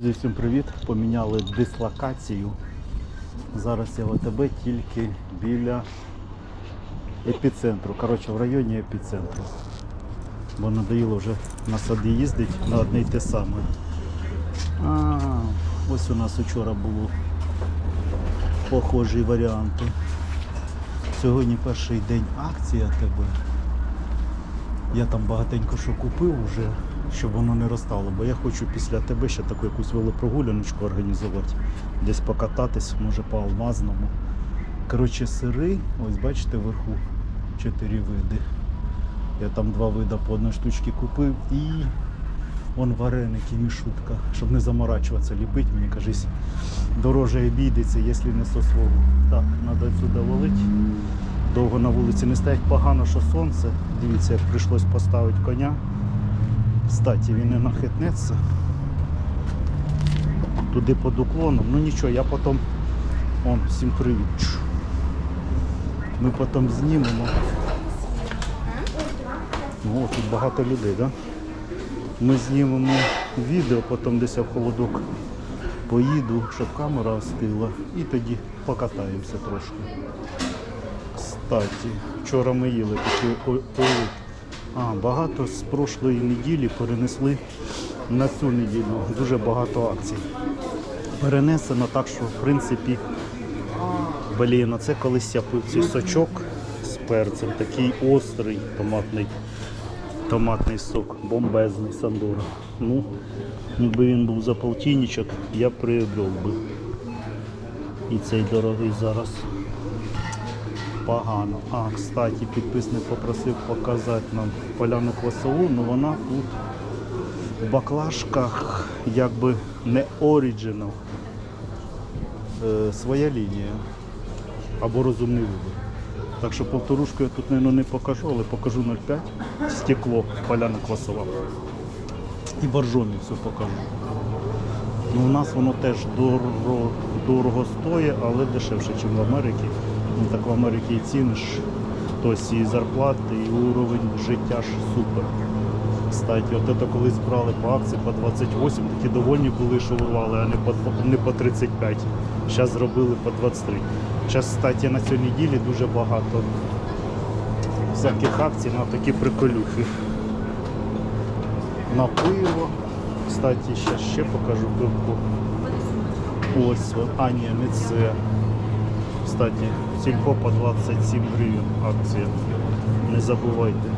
Друзі, Всім привіт! Поміняли дислокацію. Зараз я в АТБ тільки біля епіцентру. Коротше, в районі епіцентру. Бо надоїло вже на сади їздить на одне й те саме. А, ось у нас вчора було похожі варіанти. Сьогодні перший день акції АТБ. Я там багатенько що купив вже, щоб воно не розстало, бо я хочу після тебе ще таку якусь велопрогуляночку організувати, десь покататись, може по алмазному. Коротше, сири, ось бачите вверху чотири види. Я там два вида по одній штучці купив і вон вареники, мішутка, щоб не заморачуватися, ліпить, мені кажись, дороже обійдеться, якщо не со свого. Так, треба сюди валити. Довго на вулиці не стоять погано, що сонце. Дивіться, як прийшлось поставити коня. Кстати, він не нахитнеться. Туди під уклоном. Ну нічого, я потім. Вон, всім привіт. Ми потім знімемо. О, тут багато людей? Да? Ми знімемо відео, потім десь я в холодок поїду, щоб камера остила. І тоді покатаємося трошки. Кстати, вчора ми їли такі о- олик. А, багато з прошлої неділі перенесли на цю неділю. Дуже багато акцій. Перенесено так, що в принципі, блін, це колись я пив цей сочок з перцем, такий острий томатний, томатний сок, бомбезний Сандора. Ну, якби він був за полтинничок, я приобрел би. І цей дорогий зараз погано. А, кстати, підписник попросив показати нам поляну квасову, але вона тут в баклажках якби не оригінал. Е, своя лінія. Або розумний вибір. Так що повторушку я тут, мабуть, не покажу, але покажу 0,5. Стекло, поляна квасова. І боржомі все покажу. Ну, у нас воно теж дорого, дорого стоїть, але дешевше, ніж в Америці. Так в Америці і ціни ж, тобто і зарплати, і уровень життя ж супер. Кстати, от це колись брали по акції по 28, такі довольні були, що урвали, а не по, не по 35. Зараз зробили по 23. Зараз, кстати, на цій неділі дуже багато всяких акцій на такі приколюхи. На пиво. Кстати, зараз ще покажу пивку. Ось, а ні, не це. Кстати, сільпо по 27 гривень акція. Не забувайте.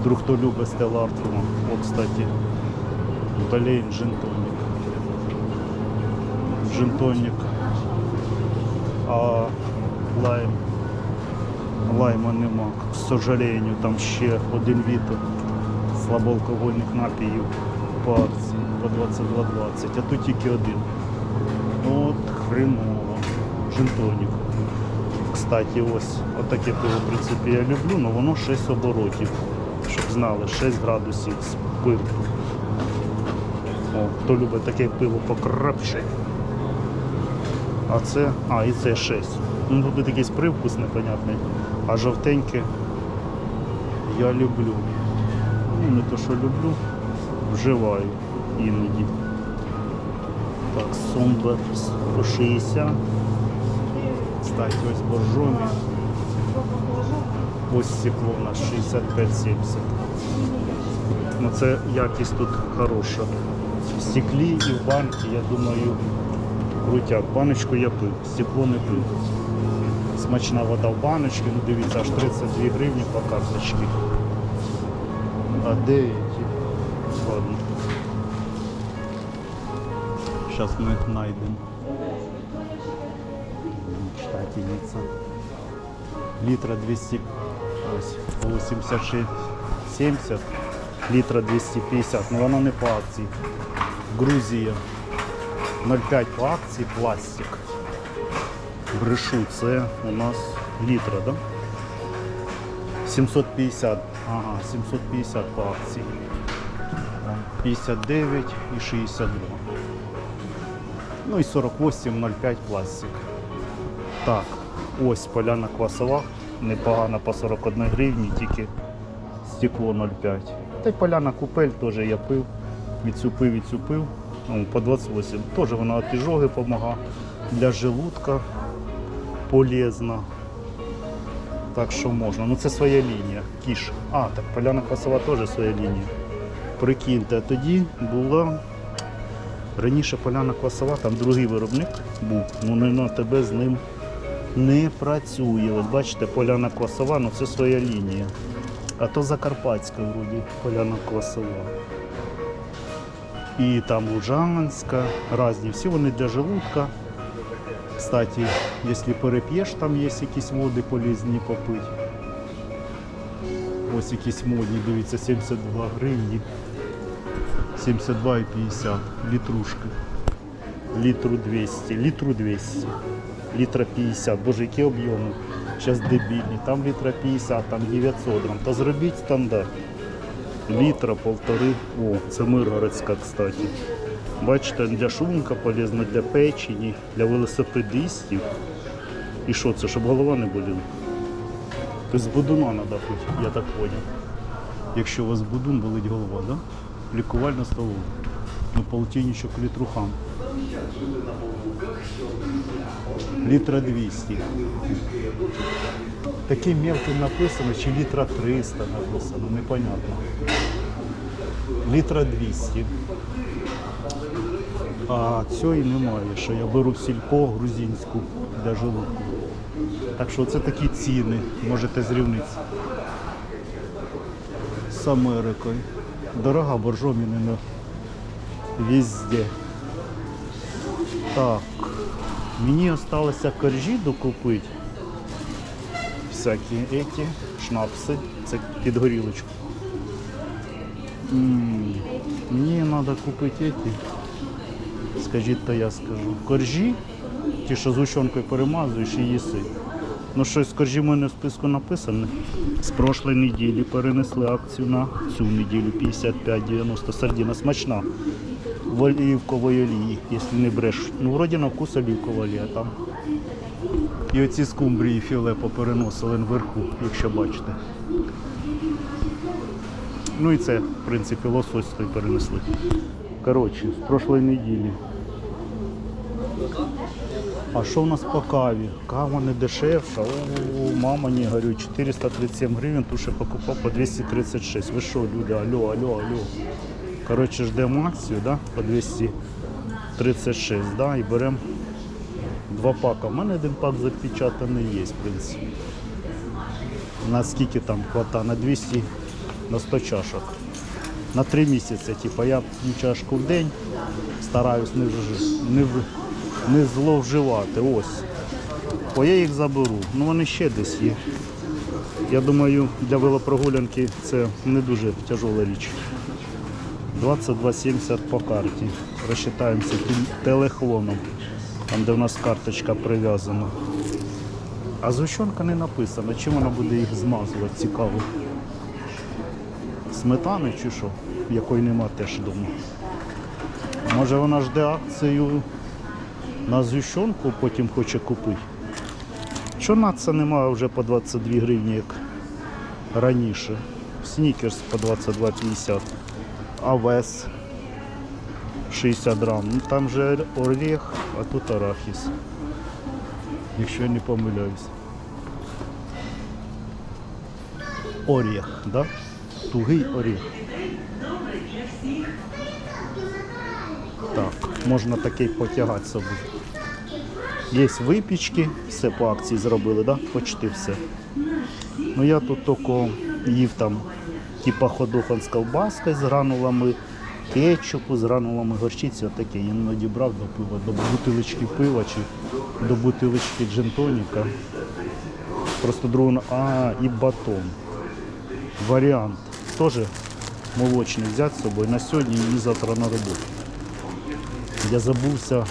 Вдруг хто любить Стелла Артфума. О, кстати, блін, джинтоник. Джинтоник. А лайм. Лайма нема. К сожалению, там ще один вітер слабоалкогольних напіїв по акції по 22,20, а тут тільки один. От хреново. Джинтонік. Кстати, ось отаке пиво, в принципі, я люблю, але воно 6 оборотів. Щоб знали, 6 градусів спирту. О, хто любить таке пиво покрапше. А це, а, і це 6. Ну тут якийсь привкус непонятний, а жовтеньке я люблю. Ну, не то, що люблю, вживаю іноді. Так, Сомберс по 60. Кстати, ось боржомі. Ось стекло у нас 65-70. Ну це якість тут хороша. В стеклі і в банці, я думаю, крутяк. Баночку я пив, стекло не пив. Смачна вода в баночці, ну дивіться, аж 32 гривні по карточці. А де эти? Ладно. Сейчас мы их Штательница. Литра 200, ось, 86, 70, літра 250, ну вона не по акції. Грузія 0,5 по акції, пластик. Брешу, це у нас літра, да? 750, ага, 750 по акції. 59 і 62. Ну і 48,05 пластик. Так, ось поляна квасова, непогана по 41 гривні, тільки стекло 0,5. Та й поляна купель теж я пив. Відцю пив, відцю пив. Ну, по 28. Теж вона від іжоги допомагає. Для желудка полезна. Так що можна. Ну це своя лінія. Кіш. А, так поляна квасова теж своя лінія. Прикиньте, тоді була. Раніше поляна квасова, там другий виробник був, ну не на тебе з ним не працює. От бачите, поляна квасова, ну це своя лінія. А то Закарпатська вроді поляна квасова. І там Лужанська, різні. Всі вони для желудка. Кстати, якщо переп'єш, там є якісь води полізні попити. Ось якісь модні, дивіться, 72 гривні. 72,50 літрушки. Літру 200, літру 200, літра 50. Боже, які об'єми. Зараз дебільні. Там літра 50, там 900 грам. Та зробіть стандарт. Літра, полтори. О, це Миргородська, кстати. Бачите, для шлунка полезно, для печені, для велосипедистів. І що це, щоб голова не боліла? Тобто з будуна треба пити, я так поняв. Якщо у вас будун болить голова, да? лікувальна столова. Ну, полтинничок літрухам. Літра 200. Таким мелким написано, чи літра 300 написано, непонятно. Літра 200. А цієї немає, що я беру сільпо грузинську для желудку. Так що це такі ціни, можете зрівнити з Америкою. Дорога боржомінина везде. Так, мені залишилося коржі докупити. Всякі эти шнапси, це під горілочку. Мені треба купити эти, скажіть, то я скажу. Коржі, ті, що з гущенкою перемазуєш і їси. Ну щось коржі в мене в списку написано. З прошлої неділі перенесли акцію на цю неділю 55,90 сардіна смачна. В олівкової олії, якщо не бреш. Ну, вроді на вкус олівкова олія там. І оці скумбрії філе попереносили наверху, якщо бачите. Ну і це, в принципі, лосось той перенесли. Коротше, з прошлої неділі. А що в нас по каві? Кава не дешевша. О, мама не говорю, 437 гривень, туше покупав по 236. Ви що, люди, алло, алло, алло. Коротше, ждемо акцію, да, по 236, да, і беремо два пака. У мене один пак запечатаний є, в принципі. На скільки там хвата? На 200, на 100 чашок. На 3 місяці. Типу, я п'ю чашку в день, стараюсь не, не, не зловживати. Ось. Бо я їх заберу. Ну вони ще десь є. Я думаю, для велопрогулянки це не дуже тяжела річ. 22,70 по карті. Розчитаємося тим телехлоном, там де в нас карточка прив'язана. А згущенка не написано, чим вона буде їх змазувати, цікаво. Сметани чи що, якої нема теж вдома. Може вона жде акцію на згущенку, потім хоче купити. Чого це немає вже по 22 гривні, як раніше. Снікерс по 22,50. Авес 60 грам. Ну, там же орех, а тут арахіс. Якщо я не помиляюсь. Орех, да? Тугий орех. Так, можна такий потягати собі. Є випічки, все по акції зробили, да? почти все. Ну я тут тільки їв там типа ходохан з колбаскою з гранулами, кетчупу з гранулами горчиці, отаке. Я іноді брав до пива, до бутилочки пива чи до бутилочки джентоніка. Просто другу, а, і батон. Варіант. Теж молочний взяти з собою на сьогодні і завтра на роботу. Я забувся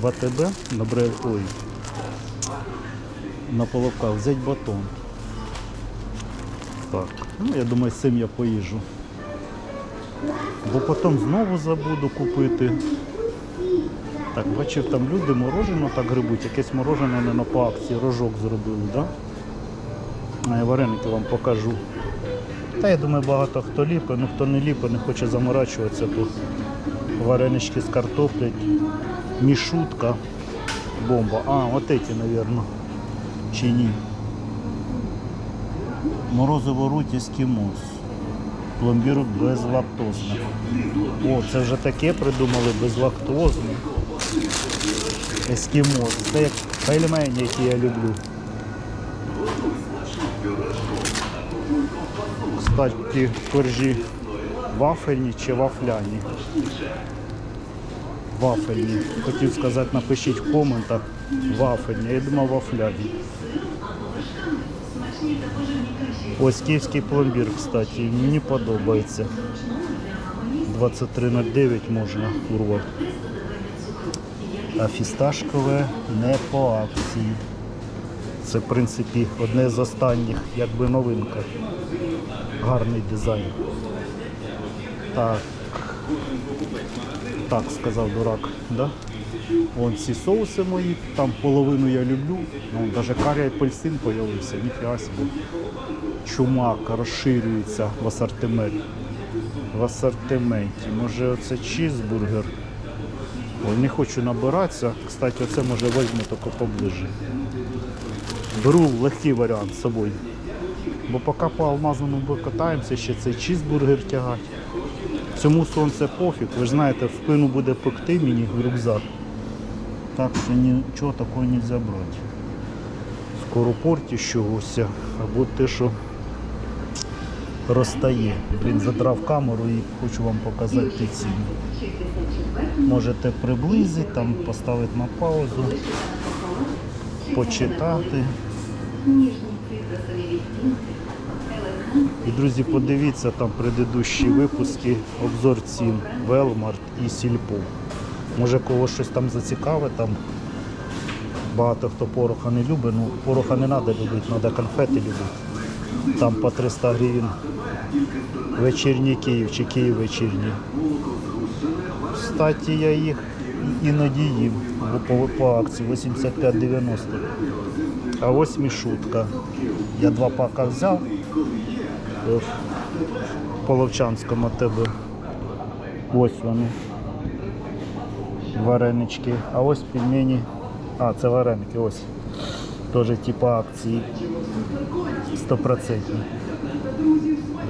в АТБ на бре... Ой, на половках взяти батон. Так, ну я думаю, з цим я поїжджу. Бо потім знову забуду купити. Так, бачив, там люди морожено так грибуть, якесь морожене не на по акції, рожок зробили? Да? А я вареники вам покажу. Та я думаю, багато хто ліпить, ну хто не ліпить, не хоче заморачуватися, то Варенички з картоплею. Мішутка. Бомба. А, вот эти, наверное. Чи ні? Морозиво руть ескімос. Пломбір безлактозне. О, це вже таке придумали безлактозне. Ескімос. Це як пельмені, які я люблю. Кстати, коржі вафельні чи вафляні? Вафельні. Хотів сказати, напишіть в коментах вафельні. Я думав вафляні. Ось київський пломбір, кстати, мені подобається. 23,09 можна урвати. А фісташкове не по акції. Це, в принципі, одне з останніх, якби новинка. Гарний дизайн. Так. Так сказав дурак, да? Вон ці соуси мої, там половину я люблю. Ну, навіть карі апельсин появився, ніфіга собі. Чумак розширюється в асортименті. В асортименті. Може оце чізбургер. Ой, не хочу набиратися. Кстати, оце може візьму тільки поближе. Беру легкий варіант з собою. Бо поки по алмазному катаємося, ще цей чізбургер тягати. Цьому сонце пофіг, ви ж знаєте, в спину буде пекти мені в рюкзак. Так що нічого такого не можна брати. Скоро порті чогось, або те, що розтає. Блін, задрав камеру і хочу вам показати ті ціни. Можете приблизити, там поставити на паузу, почитати. І, друзі, подивіться там предыдущі випуски, обзор цін Велмарт і Сільпо. Може когось щось там зацікавить, там багато хто пороха не любить, ну пороха не треба любити, треба конфети любити. Там по 300 гривень вечірній Київ чи Київ вечірній. Кстати, я їх іноді їм по, по акції 85,90. А ось мішутка. Я два пака взяв е, в Половчанському АТБ. Ось вони. Варенички. А ось пельмені. А, це вареники, ось. Теж типу акції. Стопроцентні.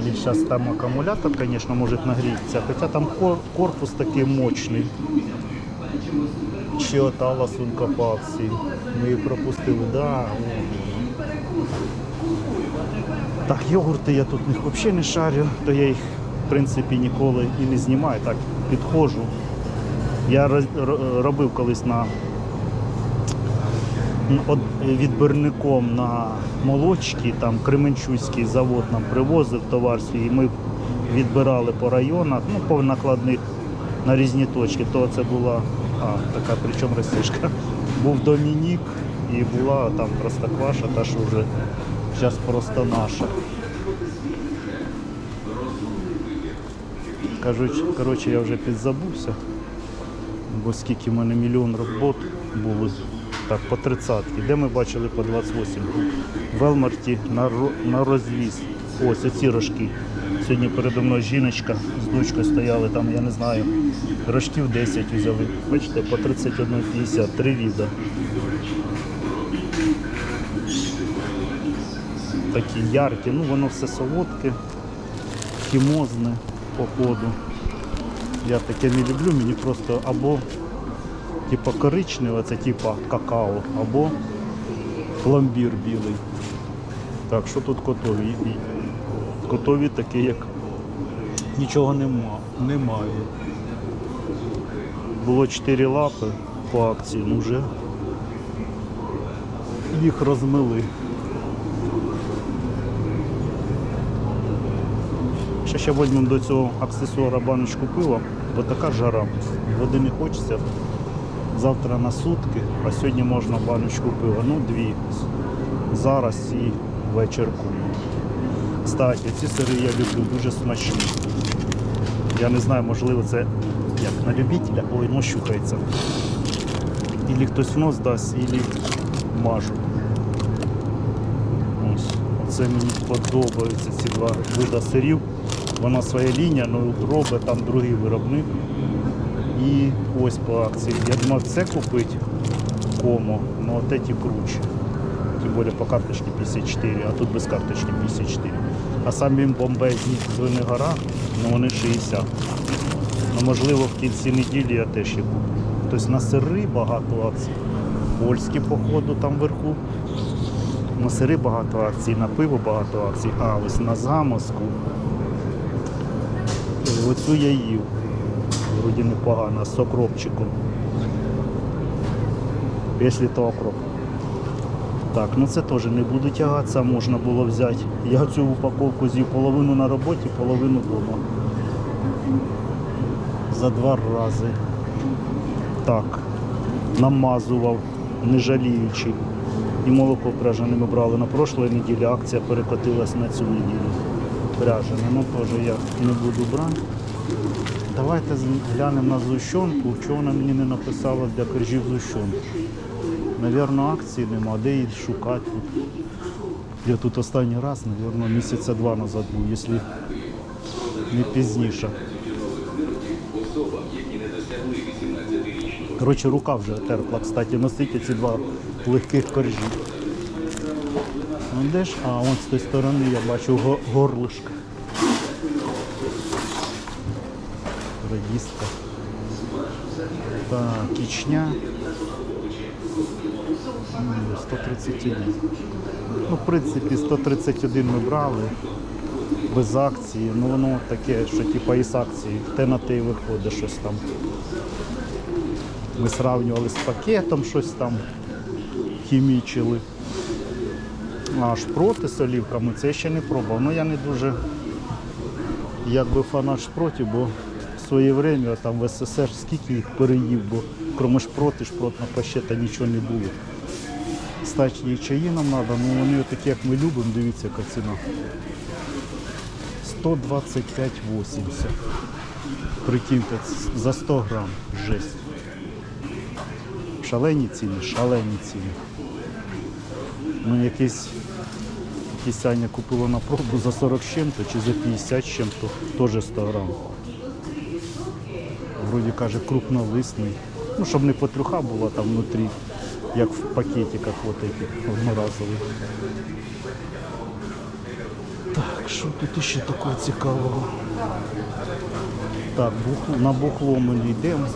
Блін, зараз там акумулятор, звісно, може нагрітися, хоча там корпус такий мощний. Ще ота ласунка по акції. Ми її пропустили, да. Так, йогурти я тут взагалі не шарю, то я їх в принципі ніколи і не знімаю, так підходжу. Я робив колись на відбірником на молочки, там Кременчуцький завод нам привозив товар свій, і ми відбирали по районах, ну, по накладних на різні точки. То це була а, така, причому російська. Був Домінік і була там Простокваша, та що вже зараз просто наша. Кажуть, коротше, я вже підзабувся, бо скільки в мене мільйон робот було. Так, по 30 Де ми бачили по 28 В Велмарті на, на розвіз. Ось оці рожки. Сьогодні передо мною жіночка з дочкою стояли, там, я не знаю, рожків 10 взяли. Бачите, по 31,50, три віда. Такі яркі, ну воно все солодке, хімозне походу. Я таке не люблю, мені просто або типа коричневе, це типа какао, або пломбір білий. Так, що тут котові? Котові такі, як нічого нема, немає. Було 4 лапи по акції, ну вже їх розмили. Ще ще візьмемо до цього аксесуара баночку пива, бо така жара. Води не хочеться. Завтра на сутки, а сьогодні можна баночку пива. Ну, дві. Зараз і вечірку. Кстати, ці сири я люблю дуже смачні. Я не знаю, можливо, це як на любителя, ой, ну щухається. Ілі хтось в нос дасть, ілі мажу. Ось. Оце мені подобаються ці два вида сирів. Вона своя лінія, ну робить там другий виробник. І ось по акції. Я думав це купити кому, но от эти круче. Тим більше по карточці 54, а тут без карточки 54. А самі бомбезні свини гора, ну вони 60. Ну, можливо, в кінці неділі я теж їх куплю. Тобто на сири багато акцій. Польські, походу, там вверху. На сири багато акцій, на пиво багато акцій. А ось на замазку. Оцю я їв. Вроді непогано, з окропчиком. Якщо то окроп. Так, ну це теж не буду тягатися, можна було взяти. Я цю упаковку з'їв половину на роботі, половину вдома. За два рази. Так, намазував, не жаліючи. І молоко пряжене ми брали на прошлої неділі, акція перекотилась на цю неділю. Пряжене, ну теж я не буду брати. Давайте глянемо на зущенку, чого вона мені не написала для коржів зущенки. Навірно, акції нема, де її шукати. Я тут останній раз, навірно, місяця два назад був, якщо не пізніше. Коротше, рука вже терпла, кстати, носити ці два легких коржі. Ну де ж? А, вон з тієї сторони я бачу го- Радістка. Так, кічня. 131. Ну, в принципі, 131 ми брали без акції. Ну воно таке, що типа із акції, те на те й виходить щось там. Ми сравнювали з пакетом, щось там хімічили. А шпроти з олівками це я ще не пробував. Ну я не дуже якби фанат шпротів, бо своє время там в СССР скільки їх переїв, бо крім шпроти, шпротна пащета нічого не було. Стачні чаї нам треба, ну вони такі, як ми любимо, дивіться, яка ціна. 125,80. Прикиньте, за 100 грам. Жесть. Шалені ціни, шалені ціни. Ну якийсь, Аня купила на пробу за 40 з чим-то чи за 50 з чим-то, теж 100 грам. Вроді каже крупнолисний. Ну, щоб не потрюха була там внутрі, як в пакетиках вот этих одноразових. Так, що тут ще такого цікавого? Так, бухло, на бухло ми не йдемо.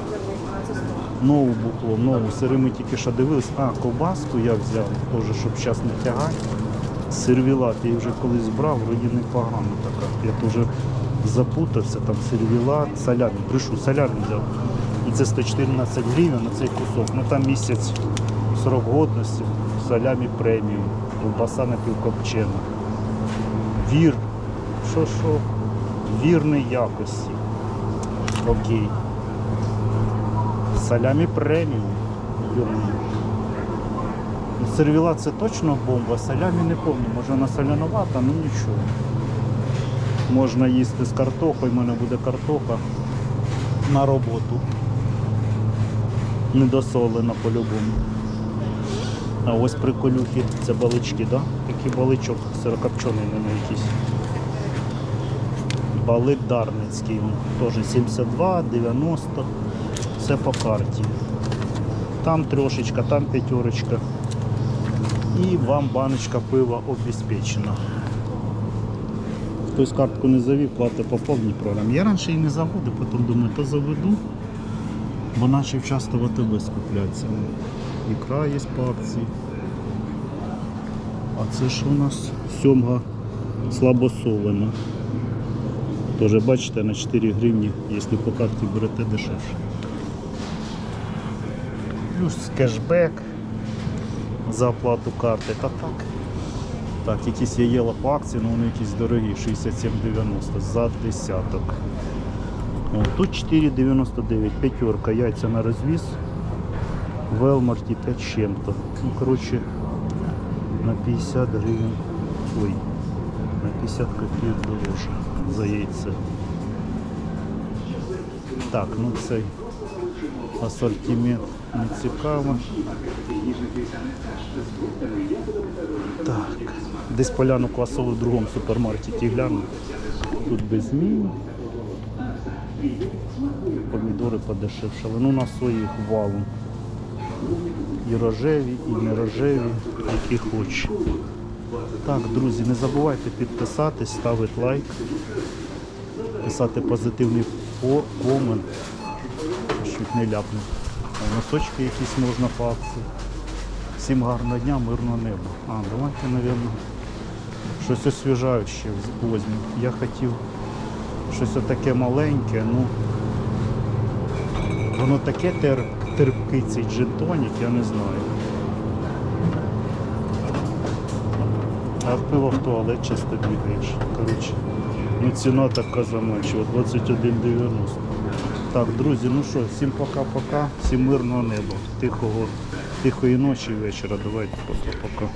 Нову бухло, нову. Сири ми тільки що дивились. А, ковбаску я взяв, теж, щоб зараз не тягати. Сервілат я вже колись брав, вроді непогано така. Я теж запутався, там сервілат, салямі. Брешу, салямі взяв. І це 114 гривень на цей кусок. Ну там місяць срок годності, салямі преміум, ковбаса напівкопчена. Вір. Що що? Вірної якості. Окей. Салямі преміум. Ну, Сервіла це точно бомба, салямі не пам'ятаю, може вона соляновата, ну нічого. Можна їсти з картохою, в мене буде картоха на роботу. Недосолена по-любому. А ось приколюхи, це балички, да? Такий баличок сирокопчений на якийсь. Балик Дарницький, він теж 72, 90, все по карті. Там трошечка, там п'ятерочка. І вам баночка пива обезпечена. Хтось картку не завів, платить по повній програмі. Я раніше її не заводив, потім думаю, то заведу, бо почав часто в АТБ скупляться. Ікра є по акції. А це що у нас? Сьомга слабосолена. Тоже бачите на 4 гривні, якщо по карті берете дешевше. Плюс кешбек за оплату карти. Та так. Так, якісь я їла по акції, але вони якісь дорогі, 67,90 за десяток. О, тут 4,99, п'ятерка, яйця на розвіз. В Елмарті 5 з чим-то. Ну, коротше, на 50 гривень. Ой, на 50 копійок дороже за яйце. Так, ну цей асортимент не цікаво. Так, десь поляну квасову в другому супермаркеті гляну. Тут без змін. Помідори подешевшали. Ну на своїх валом. І рожеві, і не рожеві, які хочеш. Так, друзі, не забувайте підписатись, ставити лайк, писати позитивний по- комент. Чуть не ляпну. Носочки якісь можна по. Всім гарного дня, мирного неба. А, давайте, мабуть, щось освіжаюче возьму. Я хотів щось таке маленьке, ну воно таке тер, терпкий цей джин-тонік, я не знаю. А пиво в туалет часто бігаєш. Коротше, ну ціна така заманчива, 21,90. Так, друзі, ну що, всім пока-пока, всім мирного неба, тихого, тихої ночі і вечора. Давайте пока-пока.